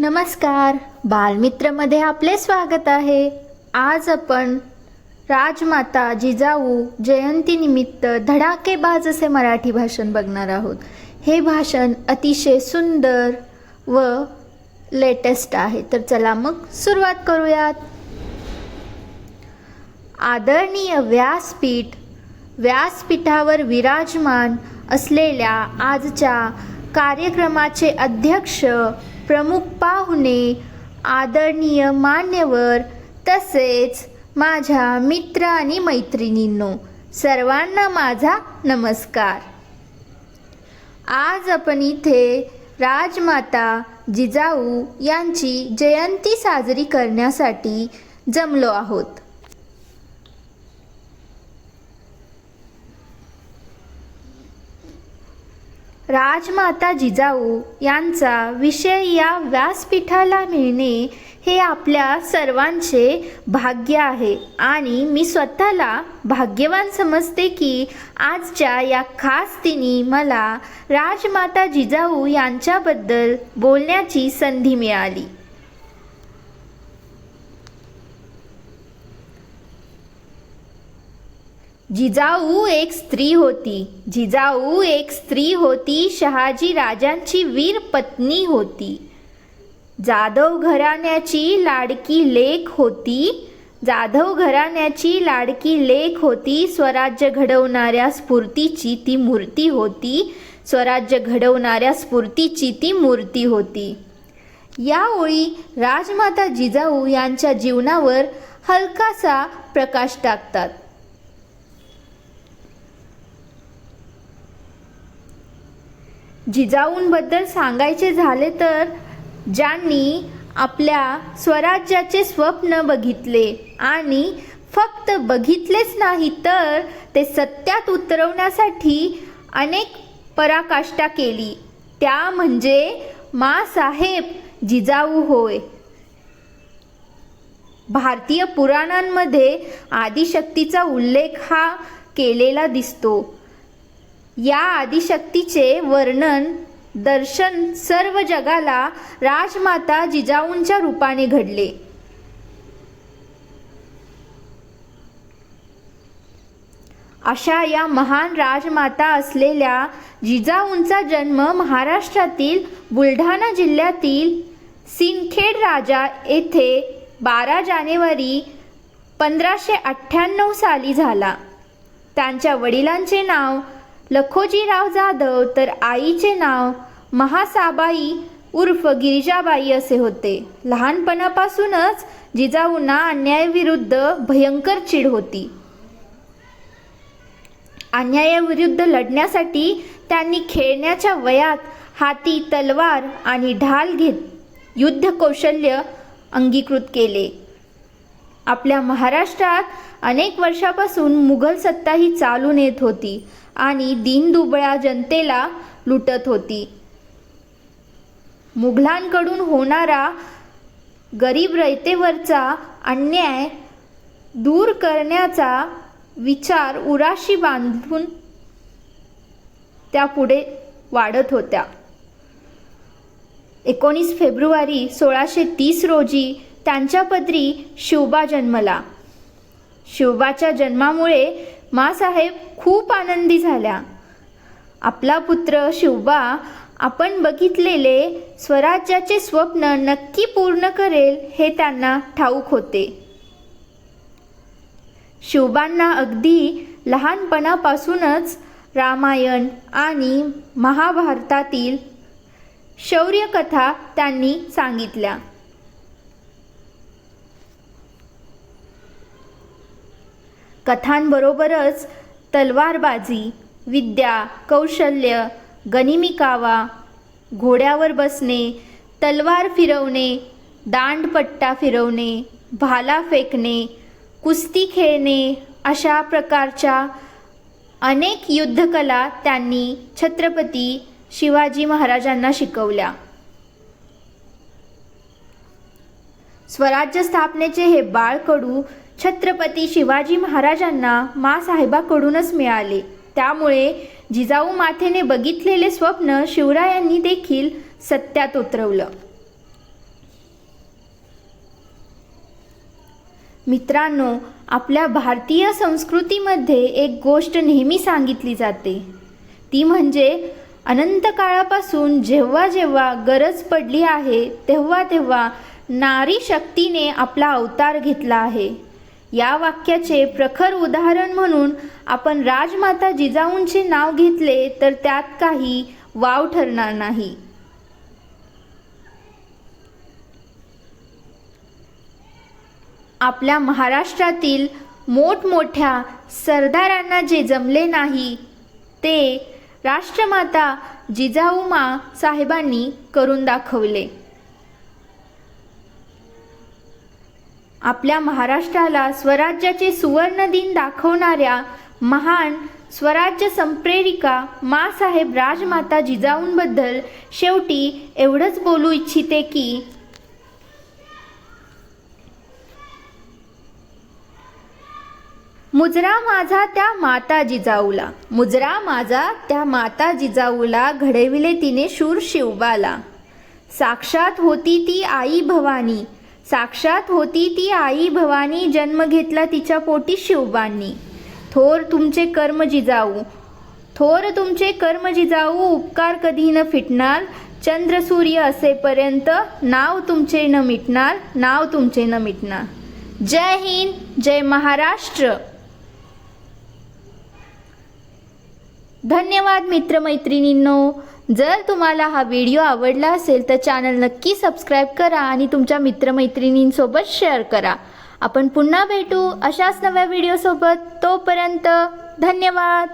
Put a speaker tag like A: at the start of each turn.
A: नमस्कार. बालमित्रमध्ये आपले स्वागत आहे. आज आपण राजमाता जिजाऊ जयंतीनिमित्त धडाकेबाज असे मराठी भाषण बघणार आहोत. हे भाषण अतिशय सुंदर व लेटेस्ट आहे. तर चला मग सुरुवात करूयात. आदरणीय व्यासपीठ व्यासपीठावर विराजमान असलेल्या आजच्या कार्यक्रमाचे अध्यक्ष प्रमुख पाहुणे आदरणीय मान्यवर तसेच माझ्या मित्र आणि मैत्रिणींनो सर्वांना माझा नमस्कार. आज आपण इथे राजमाता जिजाऊ यांची जयंती साजरी करण्यासाठी जमलो आहोत. राजमाता जिजाऊ यांचा विषय या व्यासपीठाला मिळणे हे आपल्या सर्वांचे भाग्य आहे. आणि मी स्वतःला भाग्यवान समजते की आजच्या या खास दिनी मला राजमाता जिजाऊ यांच्याबद्दल बोलण्याची संधी मिळाली. जिजाऊ एक स्त्री होती. जिजाऊ एक स्त्री होती. शहाजी राजांची वीर पत्नी होती. जाधव घराण्याची लाडकी लेख होती. जाधव घराण्याची लाडकी लेख होती. स्वराज्य घडवणाऱ्या स्फूर्तीची ती मूर्ती होती. स्वराज्य घडवणाऱ्या स्फूर्तीची ती मूर्ती होती. या ओळी राजमाता जिजाऊ यांच्या जीवनावर हलकासा प्रकाश टाकतात. जिजाऊंबद्दल सांगायचे झाले तर ज्यांनी आपल्या स्वराज्याचे स्वप्न बघितले आणि फक्त बघितलेच नाही तर ते सत्यात उतरवण्यासाठी अनेक पराकाष्ठा केली. त्या म्हणजे मासाहेब जिजाऊ होय. भारतीय पुराणांमध्ये आदिशक्तीचा उल्लेख हा केलेला दिसतो. या आदिशक्तीचे वर्णन दर्शन सर्व जगाला राजमाता जिजाऊंच्या रूपाने घडले. अशा या महान राजमाता असलेल्या जिजाऊंचा जन्म महाराष्ट्रातील बुलढाणा जिल्ह्यातील सिंदखेड राजा येथे बारा जानेवारी पंधराशे अठ्ठ्याण्णव साली झाला. त्यांच्या वडिलांचे नाव लखोजीराव जाधव तर आईचे नाव महासाबाई उर्फ गिरिजाबाई असे होते. लहानपणापासूनच जिजाऊंना अन्यायाविरुद्ध भयंकर चिड होती. अन्यायाविरुद्ध लढण्यासाठी त्यांनी खेळण्याच्या वयात हाती तलवार आणि ढाल घेत युद्ध कौशल्य अंगीकृत केले. आपल्या महाराष्ट्रात अनेक वर्षापासून मुघल सत्ता ही चालून येत होती आणि दीनदुबळ्या जनतेला लुटत होती. मुघलांकडून होणारा गरीब रयतेवरचा अन्याय दूर करण्याचा विचार उराशी बांधून त्या पुढे वाढत होत्या. एकोणीस फेब्रुवारी सोळाशे तीस रोजी त्यांच्या पदरी शिवबा जन्मला. शिवबाच्या जन्मामुळे मासाहेब खूप आनंदी झाल्या. आपला पुत्र शिवबा आपण बघितलेले स्वराज्याचे स्वप्न नक्की पूर्ण करेल हे त्यांना ठाऊक होते. शिवबांना अगदी लहानपणापासूनच रामायण आणि महाभारतातील शौर्यकथा त्यांनी सांगितल्या. कथांबरोबरच तलवारबाजी विद्या कौशल्य गनिमिकावा घोड्यावर बसणे तलवार फिरवणे दांडपट्टा फिरवणे भाला फेकणे कुस्ती खेळणे अशा प्रकारच्या अनेक युद्धकला त्यांनी छत्रपती शिवाजी महाराजांना शिकवल्या. स्वराज्य स्थापनेचे हे बाळकडू छत्रपती शिवाजी महाराजांना मासाहेबाकडूनच मिळाले. त्यामुळे जिजाऊ माथेने बघितलेले स्वप्न शिवरायांनी देखील सत्यात उतरवलं. मित्रांनो आपल्या भारतीय संस्कृतीमध्ये एक गोष्ट नेहमी सांगितली जाते. ती म्हणजे अनंत काळापासून जेव्हा जेव्हा गरज पडली आहे तेव्हा तेव्हा नारी शक्तीने आपला अवतार घेतला आहे. या वाक्याचे प्रखर उदाहरण म्हणून आपण राजमाता जिजाऊंचे नाव घेतले तर त्यात काही वाव ठरणार नाही. आपल्या महाराष्ट्रातील मोठमोठ्या सरदारांना जे जमले नाही ते राष्ट्रमाता जिजाऊमा साहेबांनी करून दाखवले. आपल्या महाराष्ट्राला स्वराज्याचे सुवर्ण दिन दाखवणाऱ्या महान स्वराज्य संप्रेरिका मासाहेब राजमाता जिजाऊंबद्दल शेवटी एवढंच बोलू इच्छिते की मुजरा माझा त्या माता जिजाऊला मुजरा माझा त्या माता जिजाऊला घडविले तिने शूर शिवबाला. साक्षात होती ती आई भवानी साक्षात होती ती आई भवानी जन्म घेतला तिच्या पोटी शिवबांनी. थोर तुमचे कर्म जिजाऊ. थोर तुमचे कर्म जिजाऊ उपकार कधी न फिटणार? चंद्र सूर्य असेपर्यंत नाव तुमचे न मिटणार नाव तुमचे न मिटणार. जय हिंद जय महाराष्ट्र. धन्यवाद मित्रमैत्रिणींनो. जर तुम्हाला हा व्हिडिओ आवडला असेल तर चॅनल नक्की सबस्क्राईब करा आणि तुमच्या मित्रमैत्रिणींसोबत शेअर करा. आपण पुन्हा भेटू अशाच नव्या व्हिडिओसोबत. तोपर्यंत धन्यवाद.